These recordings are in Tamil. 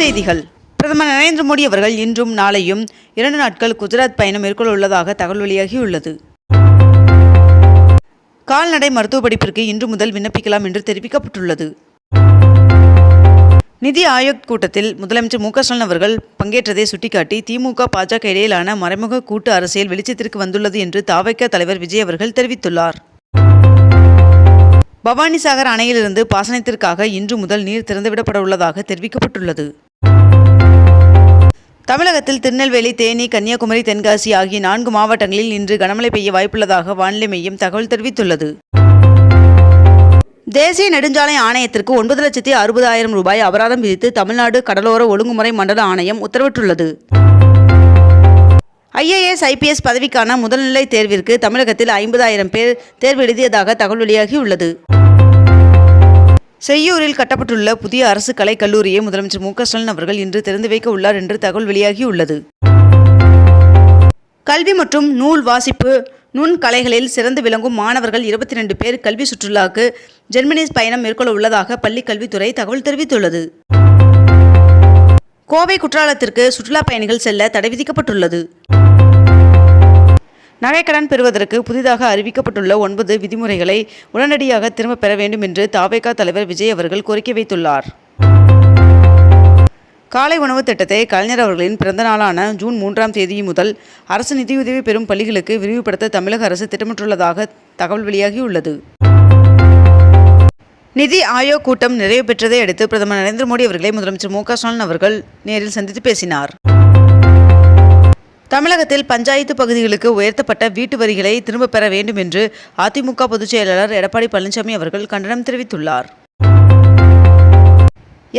செய்திகள். பிரதமர் நரேந்திர மோடி அவர்கள் இன்றும் நாளையும் இரண்டு நாட்கள் குஜராத் பயணம் மேற்கொள்ள உள்ளதாக தகவல் வெளியாகியுள்ளது. கால்நடை மருத்துவ படிப்பிற்கு இன்று முதல் விண்ணப்பிக்கலாம் என்று தெரிவிக்கப்பட்டுள்ளது. நிதி ஆயோக் கூட்டத்தில் முதலமைச்சர் மு க ஸ்டாலின் அவர்கள் பங்கேற்றதை சுட்டிக்காட்டி திமுக பாஜக இடையிலான மறைமுக கூட்டு அரசியல் வெளிச்சத்திற்கு வந்துள்ளது என்று தாவைக்க தலைவர் விஜய் அவர்கள் தெரிவித்துள்ளார். பவானிசாகர் அணையிலிருந்து பாசனத்திற்காக இன்று முதல் நீர் திறந்துவிடப்பட உள்ளதாக தெரிவிக்கப்பட்டுள்ளது. தமிழகத்தில் திருநெல்வேலி தேனி கன்னியாகுமரி தென்காசி ஆகிய நான்கு மாவட்டங்களில் இன்று கனமழை பெய்ய வாய்ப்புள்ளதாக வானிலை மையம் தகவல் தெரிவித்துள்ளது. தேசிய நெடுஞ்சாலை ஆணையத்திற்கு ஒன்பது லட்சத்தி அறுபதாயிரம் ரூபாய் அபராதம் விதித்து தமிழ்நாடு கடலோர ஒழுங்குமுறை மண்டல ஆணையம் உத்தரவிட்டுள்ளது. ஐஏஎஸ் ஐபிஎஸ் பதவிக்கான முதல்நிலை தேர்விற்கு தமிழகத்தில் ஐம்பதாயிரம் பேர் தேர்வு எழுதியதாக தகவல் வெளியாகியுள்ளது. செய்யூரில் கட்டப்பட்டுள்ள புதிய அரசு கலைக் கல்லூரியை முதலமைச்சர் மு ஸ்டாலின் அவர்கள் இன்று திறந்து வைக்க உள்ளார் என்று தகவல் வெளியாகியுள்ளது. கல்வி மற்றும் நூல் வாசிப்பு நுண் கலைகளில் சிறந்து விளங்கும் மாணவர்கள் இருபத்தி ரெண்டு பேர் கல்வி சுற்றுலாக்கு ஜெர்மனி பயணம் மேற்கொள்ள உள்ளதாக பள்ளிக் கல்வித்துறை தகவல் தெரிவித்துள்ளது. கோவை குற்றாலத்திற்கு சுற்றுலா பயணிகள் செல்ல தடை விதிக்கப்பட்டுள்ளது. நகைக்கடன் பெறுவதற்கு புதிதாக அறிவிக்கப்பட்டுள்ள ஒன்பது விதிமுறைகளை உடனடியாக திரும்பப் பெற வேண்டும் என்று தாவேகா தலைவர் விஜய் அவர்கள் கோரிக்கை வைத்துள்ளார். காலை உணவு திட்டத்தை கலைஞர் அவர்களின் பிறந்த நாளான ஜூன் மூன்றாம் தேதி முதல் அரசு நிதியுதவி பெறும் பள்ளிகளுக்கு விரிவுபடுத்த தமிழக அரசு திட்டமிட்டுள்ளதாக தகவல் வெளியாகியுள்ளது. நிதி ஆயோக் கூட்டம் நிறைவு பெற்றதை அடுத்து பிரதமர் நரேந்திர மோடி அவர்களை முதலமைச்சர் மு க ஸ்டாலின் அவர்கள் நேரில் சந்தித்து பேசினார். தமிழகத்தில் பஞ்சாயத்து பகுதிகளுக்கு உயர்த்தப்பட்ட வீட்டு வரிகளை திரும்பப் பெற வேண்டும் என்று அதிமுக பொதுச் செயலாளர் எடப்பாடி பழனிசாமி அவர்கள் கண்டனம் தெரிவித்துள்ளார்.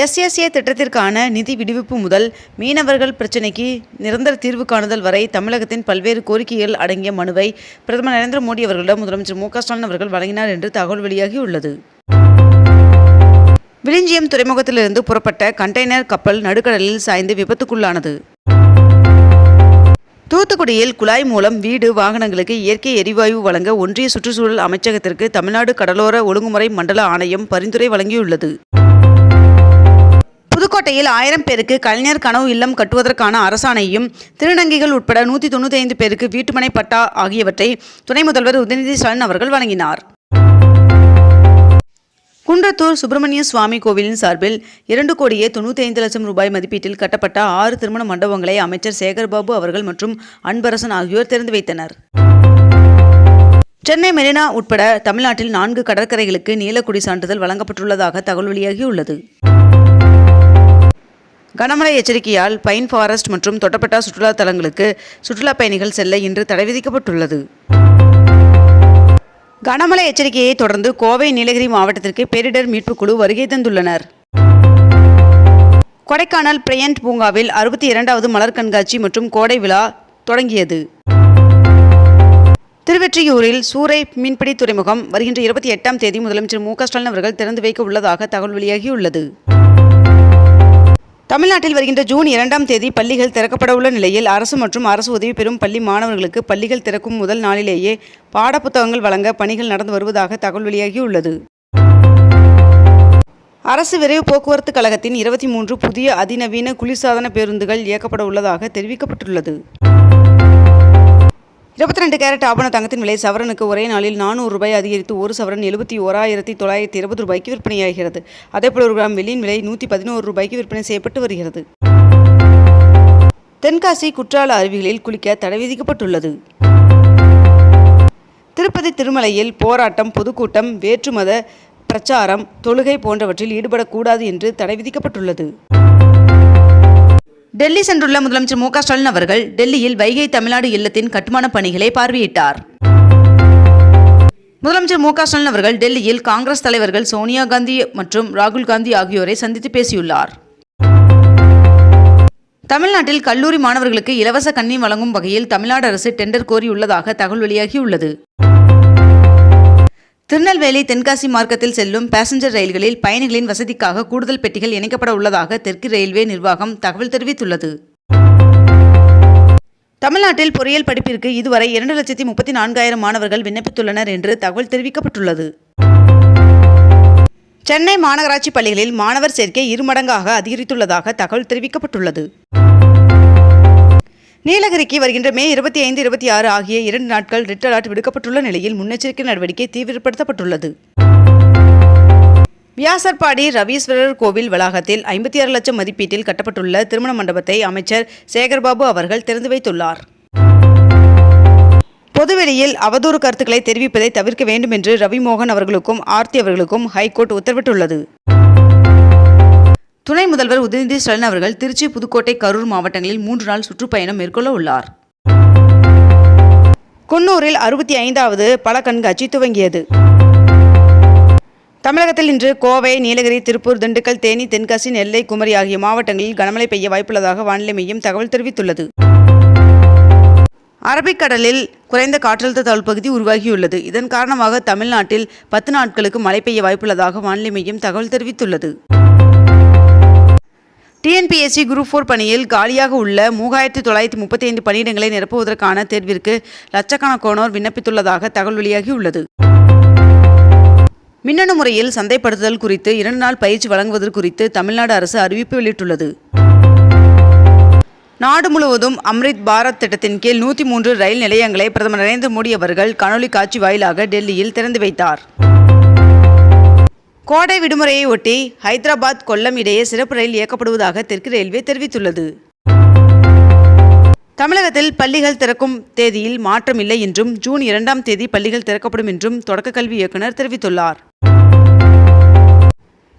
எஸ்எஸ்ஏ திட்டத்திற்கான நிதி விடுவிப்பு முதல் மீனவர்கள் பிரச்சினைக்கு நிரந்தர தீர்வு காணுதல் வரை தமிழகத்தின் பல்வேறு கோரிக்கைகள் அடங்கிய மனுவை பிரதமர் நரேந்திர மோடி அவர்களிடம் முதலமைச்சர் மு க ஸ்டாலின் அவர்கள் வழங்கினார் என்று தகவல் வெளியாகியுள்ளது. விழிஞ்சியம் துறைமுகத்திலிருந்து புறப்பட்ட கண்டெய்னர் கப்பல் நடுக்கடலில் சாய்ந்து விபத்துக்குள்ளானது. தூத்துக்குடியில் குழாய் மூலம் வீடு வாகனங்களுக்கு இயற்கை எரிவாயு வழங்க ஒன்றிய சுற்றுச்சூழல் அமைச்சகத்திற்கு தமிழ்நாடு கடலோர ஒழுங்குமுறை மண்டல ஆணையம் பரிந்துரை வழங்கியுள்ளது. புதுக்கோட்டையில் ஆயிரம் பேருக்கு கலைஞர் கனவு இல்லம் கட்டுவதற்கான அரசாணையும் திருநங்கைகள் உட்பட நூற்றி தொண்ணூற்றி ஐந்து பேருக்கு வீட்டுமனை பட்டா ஆகியவற்றை துணை முதல்வர் உதயநிதி ஸ்டாலின் அவர்கள் வழங்கினார். திருப்பத்தூர் சுப்பிரமணிய சுவாமி கோவிலின் சார்பில் இரண்டு கோடியே தொண்ணூற்றி ஐந்து லட்சம் ரூபாய் மதிப்பீட்டில் கட்டப்பட்ட ஆறு திருமண மண்டபங்களை அமைச்சர் சேகர்பாபு அவர்கள் மற்றும் அன்பரசன் ஆகியோர் திறந்து வைத்தனர். சென்னை மெரினா உட்பட தமிழ்நாட்டில் நான்கு கடற்கரைகளுக்கு நீலக்குடி சான்றிதழ் வழங்கப்பட்டுள்ளதாக தகவல் வெளியாகியுள்ளது. கனமழை எச்சரிக்கையால் பைன் ஃபாரஸ்ட் மற்றும் தொட்டப்பட்டா சுற்றுலா தலங்களுக்கு சுற்றுலா பயணிகள் செல்ல இன்று தடை விதிக்கப்பட்டுள்ளது. கனமழை எச்சரிக்கையை தொடர்ந்து கோவை நீலகிரி மாவட்டத்திற்கு பேரிடர் மீட்புக் குழு வருகை தந்துள்ளனர். கொடைக்கானல் பிரையண்ட் பூங்காவில் அறுபத்தி இரண்டாவது மலர் கண்காட்சி மற்றும் கோடை விழா தொடங்கியது. திருவெற்றியூரில் சூறை மீன்பிடி துறைமுகம் வருகின்ற இருபத்தி எட்டாம் தேதி முதலமைச்சர் மு க ஸ்டாலின் அவர்கள் திறந்து வைக்க உள்ளதாக தகவல் வெளியாகியுள்ளது. தமிழ்நாட்டில் வருகின்ற ஜூன் இரண்டாம் தேதி பள்ளிகள் திறக்கப்பட உள்ள நிலையில் அரசு மற்றும் அரசு உதவி பெறும் பள்ளி மாணவர்களுக்கு பள்ளிகள் திறக்கும் முதல் நாளிலேயே பாடப்புத்தகங்கள் வழங்க பணிகள் நடந்து வருவதாக தகவல் வெளியாகியுள்ளது. அரசு விரைவு போக்குவரத்து கழகத்தின் இருபத்தி மூன்று புதிய அதிநவீன குளிர்சாதன பேருந்துகள் இயக்கப்பட உள்ளதாக தெரிவிக்கப்பட்டுள்ளது. இருபத்தி ரெண்டு கேரட் ஆபண தங்கத்தின் விலை சவரனுக்கு ஒரே நாளில் நானூறு ரூபாய் அதிகரித்து ஒரு சவரன் எழுபத்தி ஓராயிரத்தி தொள்ளாயிரத்தி இருபது ரூபாய்க்கு விற்பனையாகிறது. அதேபோல் ஒரு கிராம் வெள்ளியின் விலை நூற்றி பதினோரு ரூபாய்க்கு விற்பனை செய்யப்பட்டு வருகிறது. தென்காசி குற்றால அருவிகளில் குளிக்க தடை விதிக்கப்பட்டுள்ளது. திருப்பதி திருமலையில் போராட்டம் பொதுக்கூட்டம் வேற்றுமத பிரச்சாரம் தொழுகை போன்றவற்றில் ஈடுபடக்கூடாது என்று தடை விதிக்கப்பட்டுள்ளது. டெல்லி சென்றுள்ள முதலமைச்சர் மு ஸ்டாலின் அவர்கள் டெல்லியில் வைகை தமிழ்நாடு இல்லத்தின் கட்டுமான பணிகளை பார்வையிட்டார். முதலமைச்சர் மு ஸ்டாலின் அவர்கள் டெல்லியில் காங்கிரஸ் தலைவர்கள் சோனியா காந்தி மற்றும் ராகுல் காந்தி ஆகியோரை சந்தித்து பேசியுள்ளார். தமிழ்நாட்டில் கல்லூரி மாணவர்களுக்கு இலவச கண்ணி வழங்கும் வகையில் தமிழ்நாடு அரசு டெண்டர் கோரியுள்ளதாக தகவல் வெளியாகியுள்ளது. திருநெல்வேலி தென்காசி மார்க்கத்தில் செல்லும் பேசஞ்சர் ரயில்களில் பயணிகளின் வசதிக்காக கூடுதல் பெட்டிகள் இணைக்கப்பட உள்ளதாக தெற்கு ரயில்வே நிர்வாகம் தகவல் தெரிவித்துள்ளது. தமிழ்நாட்டில் பொறியியல் படிப்பிற்கு இதுவரை இரண்டு லட்சத்தி முப்பத்தி நான்காயிரம் மாணவர்கள் விண்ணப்பித்துள்ளனர் என்று தகவல் தெரிவிக்கப்பட்டுள்ளது. சென்னை மாநகராட்சி பள்ளிகளில் மாணவர் சேர்க்கை இருமடங்காக அதிகரித்துள்ளதாக தகவல் தெரிவிக்கப்பட்டுள்ளது. நீலகிரிக்கு வருகின்ற மே இருபத்தி ஐந்து இருபத்தி ஆறு ஆகிய இரண்டு நாட்கள் ரெட் அலர்ட் விடுக்கப்பட்டுள்ள நிலையில் முன்னெச்சரிக்கை நடவடிக்கை தீவிரப்படுத்தப்பட்டுள்ளது. வியாசர்பாடி ரவீஸ்வரர் கோவில் வளாகத்தில் ஐம்பத்தி ஆறு லட்சம் மதிப்பீட்டில் கட்டப்பட்டுள்ள திருமண மண்டபத்தை அமைச்சர் சேகர்பாபு அவர்கள் திறந்து வைத்துள்ளார். பொதுவெளியில் அவதூறு கருத்துக்களை தெரிவிப்பதை தவிர்க்க வேண்டும் என்று ரவிமோகன் அவர்களுக்கும் ஆர்த்தி அவர்களுக்கும் ஹைகோர்ட் உத்தரவிட்டுள்ளது. துணை முதல்வர் உதயநிதி ஸ்டாலின் அவர்கள் திருச்சி புதுக்கோட்டை கரூர் மாவட்டங்களில் மூன்று நாள் சுற்றுப்பயணம் மேற்கொள்ள உள்ளார். குன்னூரில் அறுபத்தி ஐந்தாவது பல கண்காட்சி துவங்கியது. தமிழகத்தில் இன்று கோவை நீலகிரி திருப்பூர் திண்டுக்கல் தேனி தென்காசி நெல்லை குமரி ஆகிய மாவட்டங்களில் கனமழை பெய்ய வாய்ப்புள்ளதாக வானிலை மையம் தகவல் தெரிவித்துள்ளது. அரபிக்கடலில் குறைந்த காற்றழுத்த தாழ்வு பகுதி உருவாகியுள்ளது. இதன் காரணமாக தமிழ்நாட்டில் பத்து நாட்களுக்கு மழை பெய்ய வாய்ப்புள்ளதாக வானிலை மையம் தகவல் தெரிவித்துள்ளது. டிஎன்பிஎஸ்சி குரூப் ஃபோர் பணியில் காலியாக உள்ள மூவாயிரத்தி தொள்ளாயிரத்தி முப்பத்தி ஐந்து பணியிடங்களை நிரப்புவதற்கான தேர்விற்கு லட்சக்கணக்கானோர் விண்ணப்பித்துள்ளதாக தகவல் வெளியாகியுள்ளது மின்னணு முறையில் சந்தைப்படுத்துதல் குறித்து இரண்டு நாள் பயிற்சி வழங்குவது குறித்து தமிழ்நாடு அரசு அறிவிப்பு வெளியிட்டுள்ளது. நாடு முழுவதும் அம்ரித் பாரத் திட்டத்தின் கீழ் நூற்றி மூன்று ரயில் நிலையங்களை பிரதமர் நரேந்திர மோடி அவர்கள் காணொலி காட்சி வாயிலாக டெல்லியில் திறந்து வைத்தார். கோடை விடுமுறையை ஒட்டி ஹைதராபாத் கொல்லம் இடையே சிறப்பு ரயில் இயக்கப்படுவதாக தெற்கு ரயில்வே தெரிவித்துள்ளது. தமிழகத்தில் பள்ளிகள் திறக்கும் தேதியில் மாற்றம் இல்லை என்றும் ஜூன் இரண்டாம் தேதி பள்ளிகள் திறக்கப்படும் என்றும் தொடக்க கல்வி இயக்குநர் தெரிவித்துள்ளார்.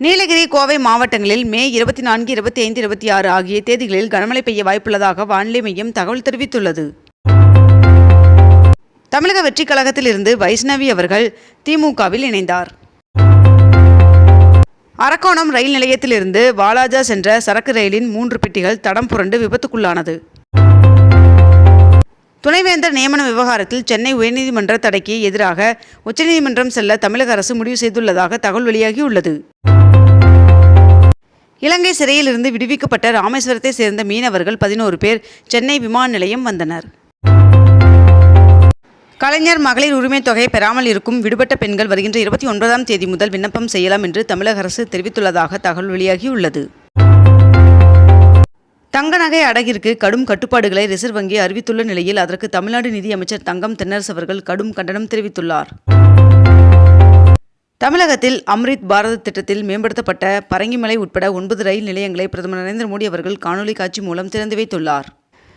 நீலகிரி கோவை மாவட்டங்களில் மே இருபத்தி நான்கு இருபத்தி ஐந்து இருபத்தி ஆறு ஆகிய தேதிகளில் கனமழை பெய்ய வாய்ப்புள்ளதாக வானிலை மையம் தகவல் தெரிவித்துள்ளது. தமிழக வெற்றிக் கழகத்திலிருந்து வைஷ்ணவி அவர்கள் திமுகவில் இணைந்தார். அரக்கோணம் ரயில் நிலையத்திலிருந்து வாலாஜா சென்ற சரக்கு ரயிலின் மூன்று பெட்டிகள் தடம் புரண்டு விபத்துக்குள்ளானது. துணைவேந்தர் நியமன விவகாரத்தில் சென்னை உயர்நீதிமன்ற தடைக்கு எதிராக உச்சநீதிமன்றம் செல்ல தமிழக அரசு முடிவு செய்துள்ளதாக தகவல் வெளியாகியுள்ளது. இலங்கை சிறையிலிருந்து விடுவிக்கப்பட்ட ராமேஸ்வரத்தை சேர்ந்த மீனவர்கள் பதினோரு பேர் சென்னை விமான நிலையம் வந்தனர். கலைஞர் மகளிர் உரிமை தொகை பெறாமல் இருக்கும் விடுபட்ட பெண்கள் வருகின்ற இருபத்தி ஒன்பதாம் தேதி முதல் விண்ணப்பம் செய்யலாம் என்று தமிழக அரசு தெரிவித்துள்ளதாக தகவல் வெளியாகியுள்ளது. தங்க நகை அடகிற்கு கடும் கட்டுப்பாடுகளை ரிசர்வ் வங்கி அறிவித்துள்ள நிலையில் அதற்கு தமிழ்நாடு நிதியமைச்சர் தங்கம் தென்னரசு அவர்கள் கடும் கண்டனம் தெரிவித்துள்ளார். தமிழகத்தில் அம்ரித் பாரத் திட்டத்தில் மேம்படுத்தப்பட்ட பரங்கிமலை உட்பட ஒன்பது ரயில் நிலையங்களை பிரதமர் நரேந்திர மோடி அவர்கள் காணொலி காட்சி மூலம் திறந்து வைத்துள்ளார்.